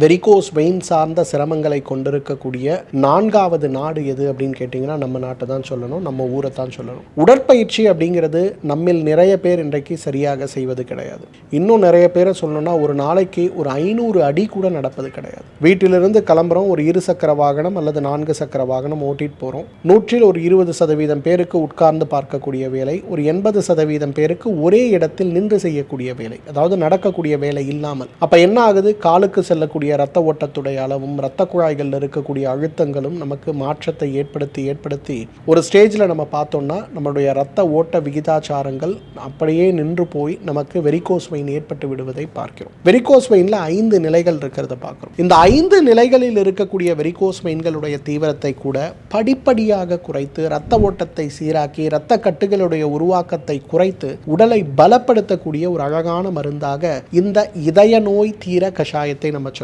Varicose vein சார்ந்த சிரமங்களை கொண்டிருக்கக்கூடிய நான்காவது நாடு எது அப்படின்னு கேட்டிங்கன்னா நம்ம நாட்டை தான் சொல்லணும் நம்ம ஊரை தான் சொல்லணும். உடற்பயிற்சி அப்படிங்கிறது நம்மில் நிறைய பேர் இன்றைக்கு சரியாக செய்வது கிடையாது. இன்னும் நிறைய பேரை சொல்லணும்னா ஒரு நாளைக்கு ஒரு ஐநூறு அடி கூட நடப்பது கிடையாது. வீட்டிலிருந்து கிளம்புறோம் ஒரு இரு சக்கர வாகனம் அல்லது நான்கு சக்கர வாகனம் ஓட்டிட்டு போகிறோம் நூற்றில் ஒரு இருபது சதவீதம் பேருக்கு உட்கார்ந்து பார்க்கக்கூடிய வேலை ஒரு எண்பது சதவீதம் பேருக்கு ஒரே இடத்தில் நின்று செய்யக்கூடிய வேலை அதாவது நடக்கக்கூடிய வேலை இல்லாமல். அப்போ என்ன ஆகுது? காலுக்கு செல்லக்கூடிய ரத்த ஓட்டத்துடைய அளவும் ரத்த குழாய்களில் இருக்கக்கூடிய அழுத்தங்களும் நமக்கு மாற்றத்தை ஏற்படுத்தி ஏற்படுத்தி ஒரு ஸ்டேஜில் நம்ம பார்த்தோம்னா நம்மளுடைய ரத்த ஓட்ட விகிதாச்சாரங்கள் அப்படியே நின்று போய் நமக்கு வெரிகோஸ் வெயின் ஏற்பட்டு விடுவதை பார்க்கிறோம். வெரிகோஸ் வெயினில் ஐந்து நிலைகள் இருக்கிறத பார்க்குறோம். இந்த ஐந்து நிலைகளில் இருக்கக்கூடிய வெரிகோஸ் வெயின்களுடைய தீவிரத்தை கூட படிப்படியாக குறைத்து ரத்த ஓட்டத்தை சீராக்கி இரத்த கட்டுகளுடைய உருவாக்கத்தை குறைத்து உடலை பலப்படுத்தக்கூடிய ஒரு அழகான மருந்தாக இந்த இதய நோய் தீர கஷாயத்தை நம்ம